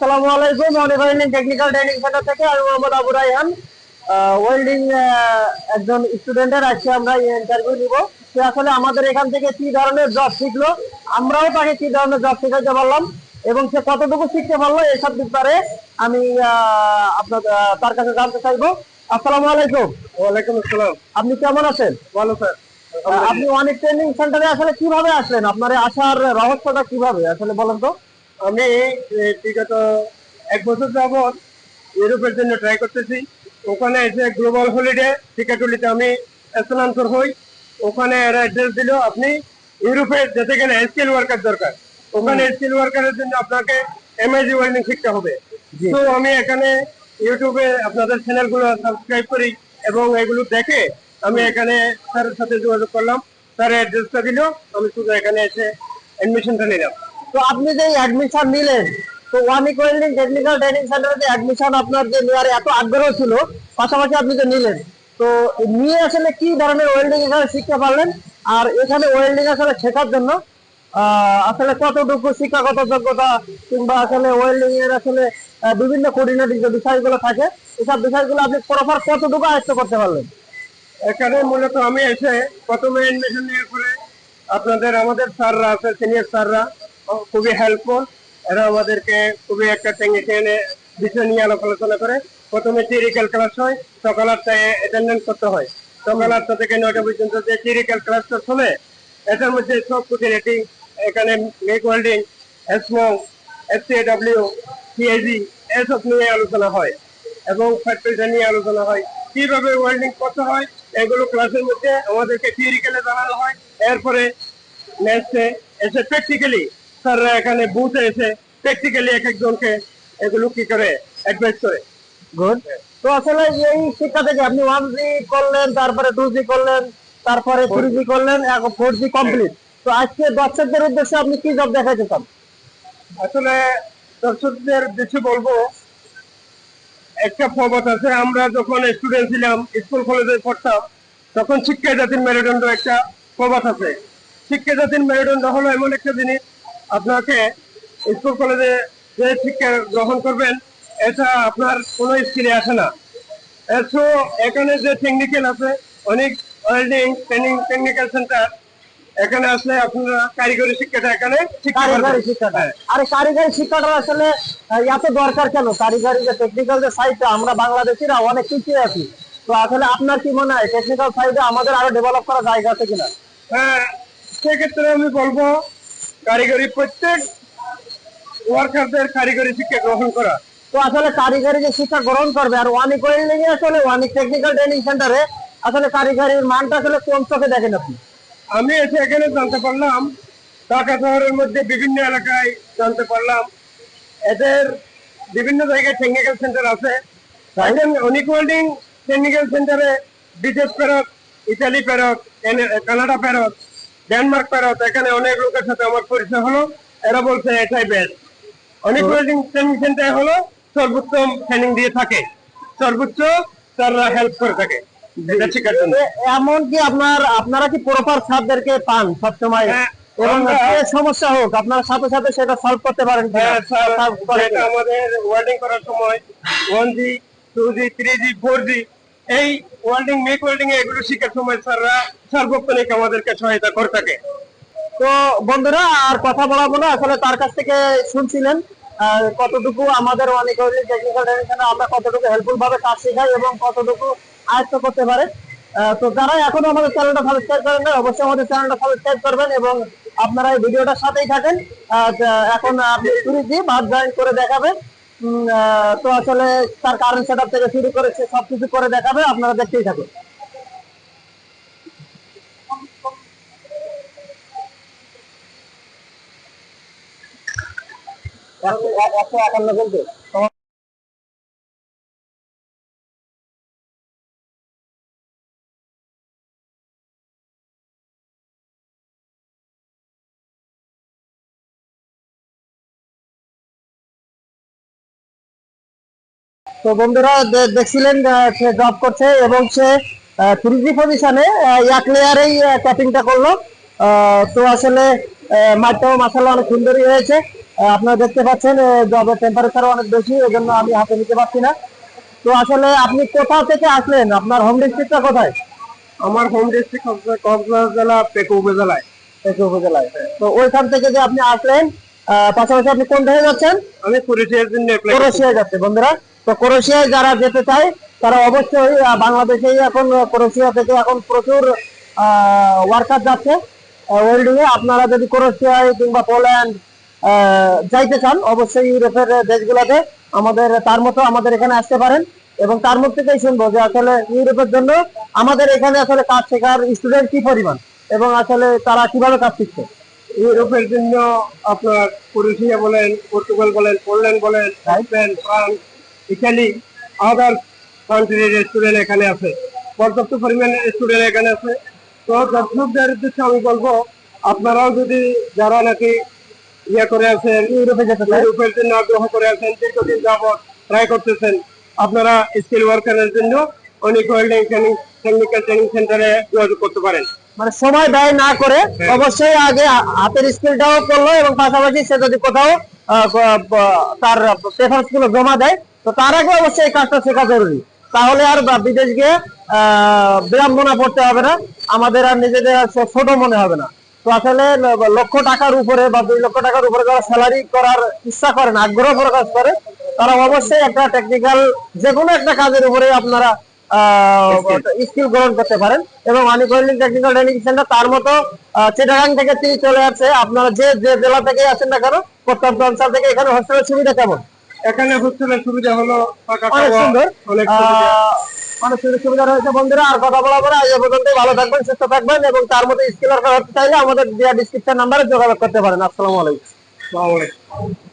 আসসালামু আলাইকুম। অনিভার্নিং technical training centre থেকে আমি মোহাম্মদ আবু রাইহান ওয়েল্ডিং একজন স্টুডেন্টের আজকে আমরা ইন্টারভিউ নিব। সে আসলে আমাদের এখান থেকে কি ধরনের জব শিখলো আমরাও তাকে কি ধরনের জব শেখাতে পারলাম এবং সে কতটুকু শিখতে পারল এসব ব্যাপারে আমি আপনার তার কাছে জানতে চাইব। আসসালামু আলাইকুম। ওয়ালাইকুম আসসালাম। আপনি কেমন আছেন? ভালো স্যার। আপনি অনেক ট্রেনিং সেন্টারে আসলে কীভাবে আসলেন? আপনার আসার রহস্যটা কীভাবে? আসলে বলেন তো। আমি বিগত এক বছর যাবৎ ইউরোপের জন্য ট্রাই করতেছি। ওখানে এসে গ্লোবাল হলিডে টিকাটুলিতে আমি স্থানান্তর হই। ওখানে এরা অ্যাড্রেস দিল আপনি ইউরোপে যেতে গেলে স্কিল ওয়ার্কার দরকার। ওখানে স্কিল ওয়ার্কারের জন্য আপনাকে এমআইজি ওয়েল্ডিং শিখতে হবে। তো আমি এখানে ইউটিউবে আপনাদের চ্যানেলগুলো সাবস্ক্রাইব করি এবং এগুলো দেখে আমি এখানে স্যারের সাথে যোগাযোগ করলাম। স্যার অ্যাড্রেসটা দিল আমি শুধু এখানে এসে অ্যাডমিশনটা নিলাম। তো আপনি যে অ্যাডমিশন নিলেন, তো ওয়ানিক ওয়েল্ডিং টেকনিক্যাল ট্রেনিং সেন্টারে যে অ্যাডমিশন আপনার যে নেওয়ার এত আগ্রহ ছিল, পাশাপাশি আপনি যে নিলেন, তো নিয়ে আসলে কি ধরনের ওয়েল্ডিং এখানে শিখতে পারলেন? আর এখানে ওয়েল্ডিং আসলে শেখার জন্য আসলে কতটুকু শিক্ষাগত যোগ্যতা কিংবা আসলে ওয়েল্ডিং এর আসলে বিভিন্ন কোঅর্ডিনেটিং যে বিষয়গুলো থাকে, এসব বিষয়গুলো আপনি প্রপার কতটুকু আয়ত্ত করতে পারলেন? এখানে মূলত আমি এসে প্রথমে অ্যাডমিশন নেওয়ার পরে আপনাদের আমাদের স্যাররা আছে সিনিয়র স্যাররা খুবই হেল্পফুল এরা আমাদেরকে খুবই একটা টেকনিশিয়ানে বিষয় নিয়ে আলোচনা করে। প্রথমে থিওরিক্যাল ক্লাস হয় সকাল আটটায় অ্যাটেন্ডেন্স করতে হয়। সকাল আটটা থেকে নয়টা পর্যন্ত যে থিওরিক্যাল ক্লাসটা চলে, এটার মধ্যে সব খুঁটিনাটি এখানে মেক ওয়েল্ডিং এসমং এসসিএডাব্লিউ সিএজি এসব নিয়ে আলোচনা হয়। এবং ফ্যাক্টরিটা নিয়ে আলোচনা হয়। কীভাবে ওয়েল্ডিং করতে হয়, এগুলো ক্লাসের মধ্যে আমাদেরকে থিওরিক্যালে জানানো হয়। এরপরে নেক্সটে এসে প্র্যাকটিক্যালি স্যাররা এখানে বুথে এসে প্র্যাকটিক্যালি এক একজনকে এগুলো কি করে অ্যাডভাইস করে। গুড তো আসলে এই শিক্ষা থেকে আপনি ওয়ান জি করলেন তারপরে টু জি করলেন তারপরে থ্রি জি করলেন এখন ফোর জি কমপ্লিট তো আজকে দর্শকদের উদ্দেশ্যে আপনি কি জব দেখাইতে চান? আসলে দর্শকদের কিছু বলব একটা প্রবাদ আছে। আমরা যখন স্টুডেন্ট ছিলাম স্কুল কলেজে পড়তাম তখন শিক্ষা জাতির মেরুদণ্ড একটা প্রবাদ আছে। শিক্ষা জাতির মেরুদণ্ড হলো এমন একটা জিনিস আপনাকে স্কুল কলেজে যে শিক্ষা গ্রহণ করবেন এটা আপনার কোনো স্কিলে আসে না। সো এখানে যে টেকনিক্যাল আছে অনেক ওয়েল্ডিং ট্রেনিং টেকনিক্যাল সেন্টার এখানে আসলে আপনারা কারিগরি শিক্ষাটা এখানে কারিগরি শিক্ষাটা। হ্যাঁ। আরে কারিগরি শিক্ষাটা আসলে এত দরকার কেন? কারিগরি যে টেকনিক্যাল যে সাইডটা আমরা বাংলাদেশিরা অনেক পিছিয়ে আছি। তো আসলে আপনার কি মনে হয় টেকনিক্যাল সাইডে আমাদের আরও ডেভেলপ করা জায়গা আছে কিনা? হ্যাঁ সেক্ষেত্রে আমি বলব কারিগরি প্রত্যেক ওয়ার্কারদের কারিগরি শিক্ষা গ্রহণ করা। তো আসলে কারিগরি যে শিক্ষা গ্রহণ করবে আর ওয়ানিক ওয়েল্ডিং এ আসলে ওয়ানিক টেকনিক্যাল ট্রেনিং সেন্টারে আসলে কারিগরির মানটা আসলে কোন চোখে দেখেন আপনি। আমি এসে এখানে জানতে পারলাম ঢাকা শহরের মধ্যে বিভিন্ন এলাকায় জানতে পারলাম। এদের বিভিন্ন জায়গায় টেকনিক্যাল সেন্টার আছে। অনেক ওয়েল্ডিং টেকনিক্যাল সেন্টারে বিদেশ ফেরত ইতালি ফেরত কানাডা ফেরত ডেনমার্ক ফেরত এখানে অনেক লোকের সাথে আমার পরিচয় হলো। এরা বলছে এটাই বেস্ট অনেক ওয়েল্ডিং ট্রেনিং সেন্টার হলো সর্বোচ্চ ট্রেনিং দিয়ে থাকে। সর্বোচ্চ তারা হেল্প করে থাকে। এমন কি আপনার আপনারা কি প্রপার স্যারদেরকে পান সবসময়? হ্যাঁ, এবং সমস্যা হোক আপনার সাথে সাথে সেটা সলভ করতে পারেন হ্যাঁ স্যার? আমাদের ওয়েল্ডিং করার সময় one G two G three G four G এই ওয়েল্ডিং মেক ওয়েল্ডিং এগুলো শেখার সময় স্যাররা সার্বক্ষণিক আমাদেরকে সহায়তা করে থাকে। তো বন্ধুরা আর কথা বলাবো না। আসলে তার কাছ থেকে শুনছিলেন কতটুকু আমাদের অনেক টেকনিক্যাল ট্রেনিং আমরা কতটুকু হেল্পফুল ভাবে কাজ শেখাই এবং কতটুকু আয়ত্ত করতে পারে। তো যারা এখনও আমাদের চ্যানেলটা সাবস্ক্রাইব করেন না অবশ্যই আমাদের চ্যানেলটা সাবস্ক্রাইব করবেন এবং আপনারা এই ভিডিওটার সাথেই থাকেন। এখন আপনি দিয়ে ভাত জয়েন করে দেখাবে উম, আহ, তো আসলে তার কারেন্ট সেট থেকে শুরু করে সে সবকিছু করে দেখাবে আপনারা দেখতেই থাকুন একশো একশো একান্ন তো বন্ধুরা দেখছিলেন সে জব করছে এবং সে থ্রি জি পজিশনে এক লেয়ারেই ট্যাপিংটা করল। তো আসলে মাঠটাও মাসাল্লাহ অনেক সুন্দরই হয়েছে। আপনারা দেখতে পাচ্ছেন জবের টেম্পারেচার অনেক বেশি এই জন্য আমি হাতে নিতে পারছি না। তো আসলে আপনি কোথা থেকে আসলেন? আপনার হোম ডিস্ট্রিক্টটা কোথায়? আমার হোম ডিস্ট্রিক্ট কক্সবাজার জেলা পেকু উপজেলায়। পেশু উপজেলায়। তো ওইখান থেকে যে আপনি আসলেন পাশাপাশি আপনি কোন দেশে যাচ্ছেন? আমি কুরিশিয়ার জন্য apply যাচ্ছে বন্ধুরা। তো ক্রোয়েশিয়ায় যারা যেতে চায় তারা অবশ্যই বাংলাদেশেই এখন ক্রোয়েশিয়া থেকে এখন প্রচুর ওয়ার্কার যাচ্ছে। ওয়েল্ডিংয়ে আপনারা যদি ক্রোয়েশিয়ায় কিংবা পোল্যান্ড যাইতে চান অবশ্যই ইউরোপের দেশগুলোতে আমাদের তার মতো আমাদের এখানে আসতে পারেন। এবং তার মধ্যে থেকেই শুনব যে আসলে ইউরোপের জন্য আমাদের এখানে আসলে কাজ শেখার স্টুডেন্ট কি পরিমাণ? এবং আসলে তারা কীভাবে কাজ শিখছে? ইউরোপের জন্য আপনার ক্রোয়েশিয়া বলেন পর্তুগাল বলেন পোল্যান্ড বলেন ফ্রান্স ইটালি আদার কান্ট্রির স্টুডেন্ট এখানে আছে। পর্যাপ্ত পরিমাণে স্টুডেন্ট এখানে আছে। তো দর্শকদের উদ্দেশ্যে আমি বলব আপনারাও যদি যারা নাকি ইয়ে করে আছেন ইউরোপে যেতে ইউরোপের জন্য আগ্রহ করে আছেন দীর্ঘদিন যাবৎ ট্রাই করতেছেন আপনারা স্কিল ওয়ার্কারের জন্য অনেক ওয়েল্ডিং ট্রেনিং টেকনিক্যাল ট্রেনিং সেন্টারে যোগাযোগ করতে পারেন। মানে সময় ব্যয় না করে হ্যাঁ। অবশ্যই আগে হাতের স্কিলটাও করল এবং পাশাপাশি সে যদি কোথাও তার প্রেফারেন্সগুলো জমা দেয় তো তার আগে অবশ্যই এই কাজটা শেখা জরুরি। তাহলে আর বিদেশ গিয়ে বিড়ম্বনা পড়তে হবে না। আমাদের আর নিজেদের ছোট মনে হবে না। তো আসলে লক্ষ টাকার উপরে বা দুই লক্ষ টাকার উপরে যারা স্যালারি করার ইচ্ছা করেন আগ্রহ প্রকাশ করে তারা অবশ্যই একটা টেকনিক্যাল যে কোনো একটা কাজের উপরে আপনারা স্কিল গ্রহণ করতে পারেন। এবং ওয়েল্ডিং টেকনিক্যাল ট্রেনিং সেন্টার তার মতো চিটাগাং থেকে তিনি চলে আসছে আপনারা যে যে জেলা থেকে আসেন না কেন প্রত্যন্ত অঞ্চল থেকে এখানে হোস্টেলের সুবিধা কেমন? এখানে হোস্টেলের সুবিধা হলো অনেক সুন্দর। অনেক সুযোগ সুবিধা রয়েছে বন্ধুরা। আর কথা বলা পরে আজ পর্যন্ত ভালো থাকবেন সুস্থ থাকবেন এবং তার মধ্যে চাইলে আমাদের দেওয়া ডিসক্রিপশন নাম্বারে যোগাযোগ করতে পারেন। আসসালামু আলাইকুম। আসসালামু আলাইকুম।